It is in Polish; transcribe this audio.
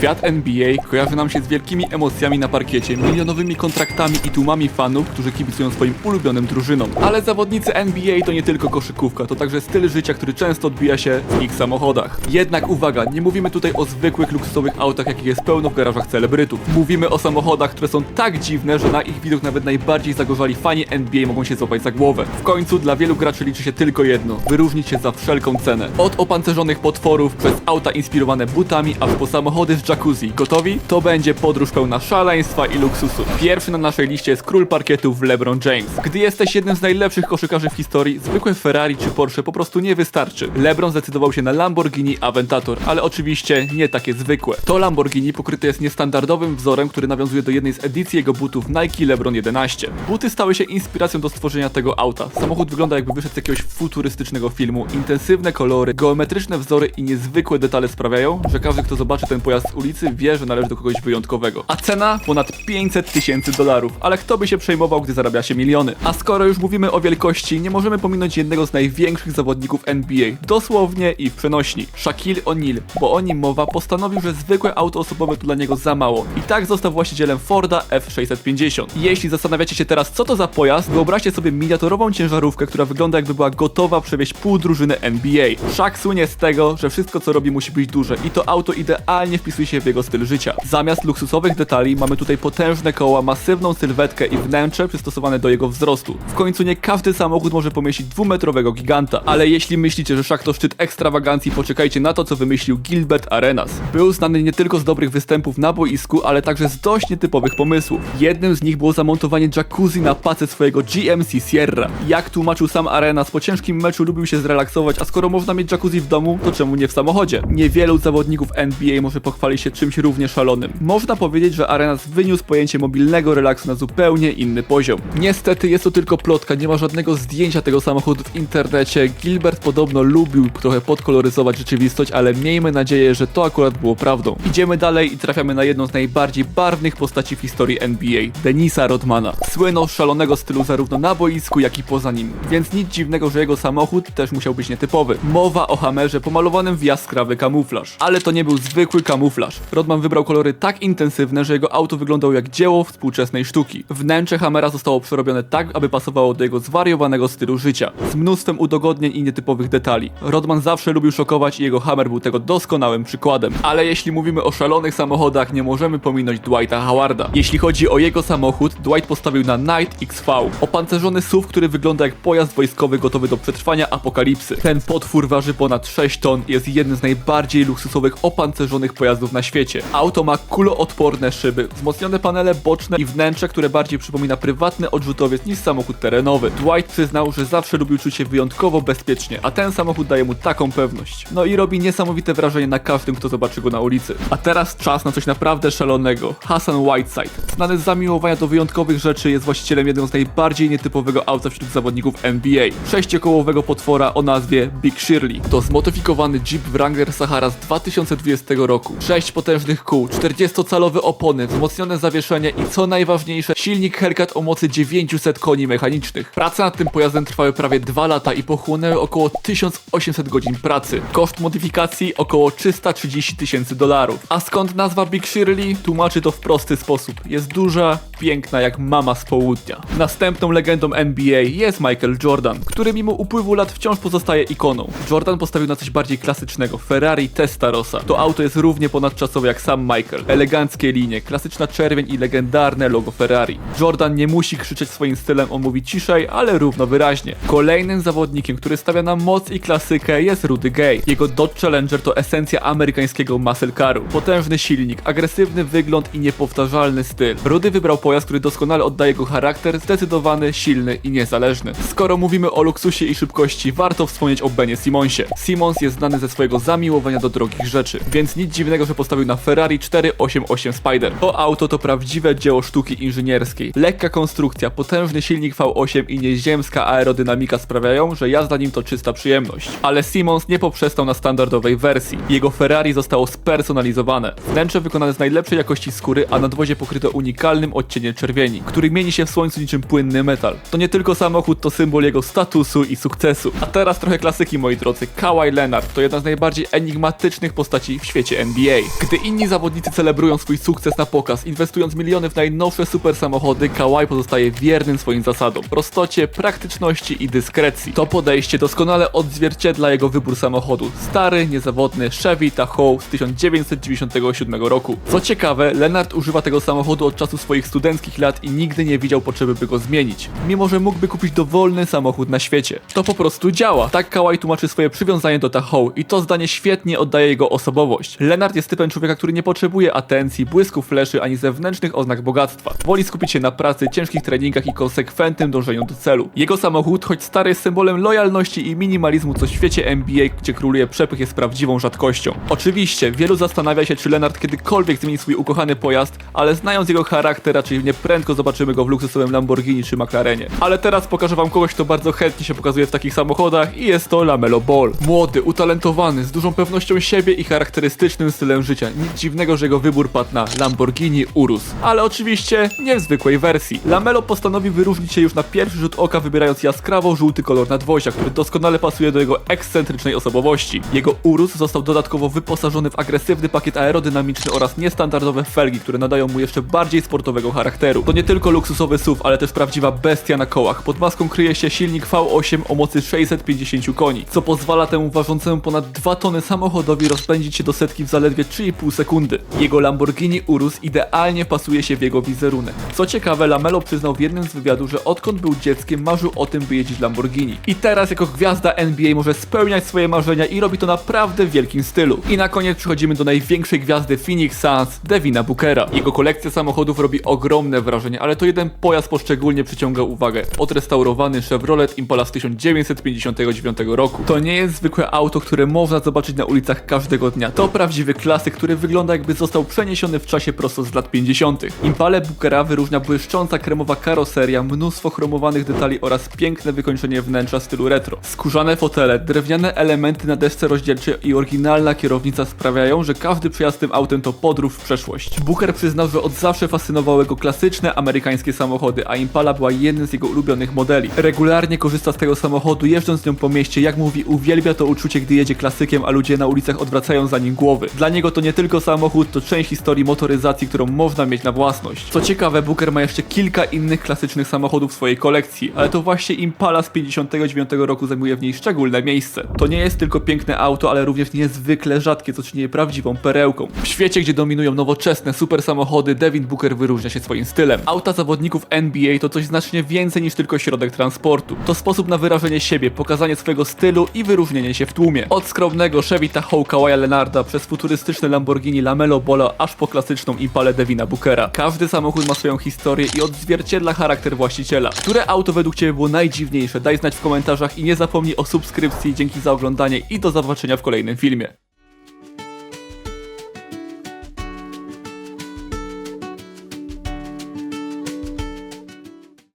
Świat NBA kojarzy nam się z wielkimi emocjami na parkiecie, milionowymi kontraktami i tłumami fanów, którzy kibicują swoim ulubionym drużynom. Ale zawodnicy NBA to nie tylko koszykówka, to także styl życia, który często odbija się w ich samochodach. Jednak uwaga, nie mówimy tutaj o zwykłych luksusowych autach, jakich jest pełno w garażach celebrytów. Mówimy o samochodach, które są tak dziwne, że na ich widok nawet najbardziej zagorzali fani NBA mogą się złapać za głowę. W końcu dla wielu graczy liczy się tylko jedno: wyróżnić się za wszelką cenę. Od opancerzonych potworów przez auta inspirowane butami, aż po samochody z jacuzzi. Gotowi? To będzie podróż pełna szaleństwa i luksusu. Pierwszy na naszej liście jest król parkietów LeBron James. Gdy jesteś jednym z najlepszych koszykarzy w historii, zwykłe Ferrari czy Porsche po prostu nie wystarczy. LeBron zdecydował się na Lamborghini Aventador, ale oczywiście nie takie zwykłe. To Lamborghini pokryte jest niestandardowym wzorem, który nawiązuje do jednej z edycji jego butów Nike LeBron 11. Buty stały się inspiracją do stworzenia tego auta. Samochód wygląda jakby wyszedł z jakiegoś futurystycznego filmu. Intensywne kolory, geometryczne wzory i niezwykłe detale sprawiają, że każdy kto zobaczy ten pojazd ulicy wie, że należy do kogoś wyjątkowego. A cena? Ponad 500 tysięcy dolarów. Ale kto by się przejmował, gdy zarabia się miliony? A skoro już mówimy o wielkości, nie możemy pominąć jednego z największych zawodników NBA. Dosłownie i w przenośni. Shaquille O'Neal, bo o nim mowa, postanowił, że zwykłe auto osobowe to dla niego za mało. I tak został właścicielem Forda F650. Jeśli zastanawiacie się teraz, co to za pojazd, wyobraźcie sobie miniaturową ciężarówkę, która wygląda jakby była gotowa przewieźć pół drużyny NBA. Shaq słynie z tego, że wszystko co robi musi być duże i to auto idealnie wpisuje się w jego styl życia. Zamiast luksusowych detali mamy tutaj potężne koła, masywną sylwetkę i wnętrze przystosowane do jego wzrostu. W końcu nie każdy samochód może pomieścić dwumetrowego giganta, ale jeśli myślicie, że Shaq to szczyt ekstrawagancji, poczekajcie na to, co wymyślił Gilbert Arenas. Był znany nie tylko z dobrych występów na boisku, ale także z dość nietypowych pomysłów. Jednym z nich było zamontowanie jacuzzi na pace swojego GMC Sierra. Jak tłumaczył sam Arenas, po ciężkim meczu lubił się zrelaksować, a skoro można mieć jacuzzi w domu, to czemu nie w samochodzie? Niewielu zawodników NBA może pochwalić się czymś równie szalonym. Można powiedzieć, że Arenas wyniósł pojęcie mobilnego relaksu na zupełnie inny poziom. Niestety jest to tylko plotka, nie ma żadnego zdjęcia tego samochodu w internecie. Gilbert podobno lubił trochę podkoloryzować rzeczywistość, ale miejmy nadzieję, że to akurat było prawdą. Idziemy dalej i trafiamy na jedną z najbardziej barwnych postaci w historii NBA, Denisa Rodmana. Słynął z szalonego stylu zarówno na boisku, jak i poza nim, więc nic dziwnego, że jego samochód też musiał być nietypowy. Mowa o Hammerze pomalowanym w jaskrawy kamuflaż. Ale to nie był zwykły kamuflaż. Rodman wybrał kolory tak intensywne, że jego auto wyglądało jak dzieło współczesnej sztuki. Wnętrze Hammera zostało przerobione tak, aby pasowało do jego zwariowanego stylu życia, z mnóstwem udogodnień i nietypowych detali. Rodman zawsze lubił szokować i jego Hammer był tego doskonałym przykładem. Ale jeśli mówimy o szalonych samochodach, nie możemy pominąć Dwighta Howarda. Jeśli chodzi o jego samochód, Dwight postawił na Knight XV, opancerzony SUV, który wygląda jak pojazd wojskowy gotowy do przetrwania apokalipsy. Ten potwór waży ponad 6 ton i jest jednym z najbardziej luksusowych opancerzonych pojazdów na świecie. Auto ma kuloodporne szyby, wzmocnione panele boczne i wnętrze, które bardziej przypomina prywatny odrzutowiec niż samochód terenowy. Dwight przyznał, że zawsze lubił czuć się wyjątkowo bezpiecznie, a ten samochód daje mu taką pewność. No i robi niesamowite wrażenie na każdym, kto zobaczy go na ulicy. A teraz czas na coś naprawdę szalonego. Hassan Whiteside. Znany z zamiłowania do wyjątkowych rzeczy, jest właścicielem jednego z najbardziej nietypowego auta wśród zawodników NBA. Sześciokołowego potwora o nazwie Big Shirley. To zmodyfikowany Jeep Wrangler Sahara z 2020 roku. Sześć potężnych kół, 40-calowe opony, wzmocnione zawieszenie i co najważniejsze, silnik Hellcat o mocy 900 koni mechanicznych. Prace nad tym pojazdem trwały prawie 2 lata i pochłonęły około 1800 godzin pracy. Koszt modyfikacji około 330 tysięcy dolarów. A skąd nazwa Big Shirley? Tłumaczy to w prosty sposób. Jest duża, piękna jak mama z południa. Następną legendą NBA jest Michael Jordan, który mimo upływu lat wciąż pozostaje ikoną. Jordan postawił na coś bardziej klasycznego, Ferrari Testarossa. To auto jest równie ponadczasowe jak sam Michael. Eleganckie linie, klasyczna czerwień i legendarne logo Ferrari. Jordan nie musi krzyczeć swoim stylem, on mówi ciszej, ale równo wyraźnie. Kolejnym zawodnikiem, który stawia na moc i klasykę jest Rudy Gay. Jego Dodge Challenger to esencja amerykańskiego muscle caru. Potężny silnik, agresywny wygląd i niepowtarzalny styl. Rudy wybrał pojazd, który doskonale oddaje jego charakter, zdecydowany, silny i niezależny. Skoro mówimy o luksusie i szybkości, warto wspomnieć o Benie Simonsie. Simons jest znany ze swojego zamiłowania do drogich rzeczy, więc nic dziwnego, że postawił na Ferrari 488 Spider. To auto to prawdziwe dzieło sztuki inżynierskiej. Lekka konstrukcja, potężny silnik V8 i nieziemska aerodynamika sprawiają, że jazda nim to czysta przyjemność. Ale Simons nie poprzestał na standardowej wersji. Jego Ferrari zostało spersonalizowane. Wnętrze wykonane z najlepszej jakości skóry, a nadwozie pokryte unikalnym odcieniem odcienie czerwieni, który mieni się w słońcu niczym płynny metal. To nie tylko samochód, to symbol jego statusu i sukcesu. A teraz trochę klasyki, moi drodzy. Kawhi Leonard to jedna z najbardziej enigmatycznych postaci w świecie NBA. Gdy inni zawodnicy celebrują swój sukces na pokaz, inwestując miliony w najnowsze super samochody, Kawhi pozostaje wiernym swoim zasadom. Prostocie, praktyczności i dyskrecji. To podejście doskonale odzwierciedla jego wybór samochodu. Stary, niezawodny Chevy Tahoe z 1997 roku. Co ciekawe, Leonard używa tego samochodu od czasu swoich studenckich lat i nigdy nie widział potrzeby, by go zmienić. Mimo, że mógłby kupić dowolny samochód na świecie. To po prostu działa. Tak Kawhi tłumaczy swoje przywiązanie do Tahoe i to zdanie świetnie oddaje jego osobowość. Leonard jest typem człowieka, który nie potrzebuje atencji, błysku fleszy ani zewnętrznych oznak bogactwa. Woli skupić się na pracy, ciężkich treningach i konsekwentnym dążeniu do celu. Jego samochód, choć stary jest symbolem lojalności i minimalizmu, co w świecie NBA, gdzie króluje przepych, jest prawdziwą rzadkością. Oczywiście, wielu zastanawia się, czy Leonard kiedykolwiek zmieni swój ukochany pojazd, ale znając jego charakter, raczej nieprędko zobaczymy go w luksusowym Lamborghini czy McLarenie. Ale teraz pokażę wam kogoś, kto bardzo chętnie się pokazuje w takich samochodach i jest to Lamelo Ball. Młody, utalentowany, z dużą pewnością siebie i charakterystycznym stylem życia. Nic dziwnego, że jego wybór padł na Lamborghini Urus. Ale oczywiście nie w zwykłej wersji. Lamelo postanowił wyróżnić się już na pierwszy rzut oka, wybierając jaskrawo żółty kolor nadwozia, który doskonale pasuje do jego ekscentrycznej osobowości. Jego Urus został dodatkowo wyposażony w agresywny pakiet aerodynamiczny oraz niestandardowe felgi, które nadają mu jeszcze bardziej sportowego charakteru. To nie tylko luksusowy SUV, ale też prawdziwa bestia na kołach. Pod maską kryje się silnik V8 o mocy 650 koni, co pozwala temu ważącemu ponad 2 tony samochodowi rozpędzić się do setki w zaledwie 3,5 sekundy. Jego Lamborghini Urus idealnie pasuje się w jego wizerunek. Co ciekawe, Lamelo przyznał w jednym z wywiadów, że odkąd był dzieckiem marzył o tym, by jeździć Lamborghini. I teraz jako gwiazda NBA może spełniać swoje marzenia i robi to naprawdę w wielkim stylu. I na koniec przechodzimy do największej gwiazdy Phoenix Suns, Devina Bookera. Jego kolekcja samochodów robi ogromne wrażenie, ale to jeden pojazd poszczególnie przyciąga uwagę. Odrestaurowany Chevrolet Impala z 1959 roku. To nie jest zwykłe auto, które można zobaczyć na ulicach każdego dnia. To prawdziwy klasyk, który wygląda jakby został przeniesiony w czasie prosto z lat 50. Impale Bookera wyróżnia błyszcząca kremowa karoseria, mnóstwo chromowanych detali oraz piękne wykończenie wnętrza stylu retro. Skórzane fotele, drewniane elementy na desce rozdzielczej i oryginalna kierownica sprawiają, że każdy przejazd tym autem to podróż w przeszłość. Booker przyznał, że od zawsze fascynowały go klasyczne amerykańskie samochody, a Impala była jednym z jego ulubionych modeli. Regularnie korzysta z tego samochodu, jeżdżąc nią po mieście, jak mówi, uwielbia to uczucie, gdy jedzie klasykiem, a ludzie na ulicach odwracają za nim głowy. Dla niego to nie tylko samochód, to część historii motoryzacji, którą można mieć na własność. Co ciekawe, Booker ma jeszcze kilka innych klasycznych samochodów w swojej kolekcji, ale to właśnie Impala z 59 roku zajmuje w niej szczególne miejsce. To nie jest tylko piękne auto, ale również niezwykle rzadkie, co czyni je prawdziwą perełką. W świecie, gdzie dominują nowoczesne super samochody, Devin Booker wyróżnia się swoim stylem. Auta zawodników NBA to coś znacznie więcej niż tylko środek transportu. To sposób na wyrażenie siebie, pokazanie swojego stylu i wyróżnienie się w tłumie. Od skromnego Chevy Tahoe Kawaja Leonarda przez futurystyczne Lamborghini Lamelo Bolo aż po klasyczną Impalę Devina Bookera. Każdy samochód ma swoją historię i odzwierciedla charakter właściciela. Które auto według Ciebie było najdziwniejsze? Daj znać w komentarzach i nie zapomnij o subskrypcji. Dzięki za oglądanie i do zobaczenia w kolejnym filmie.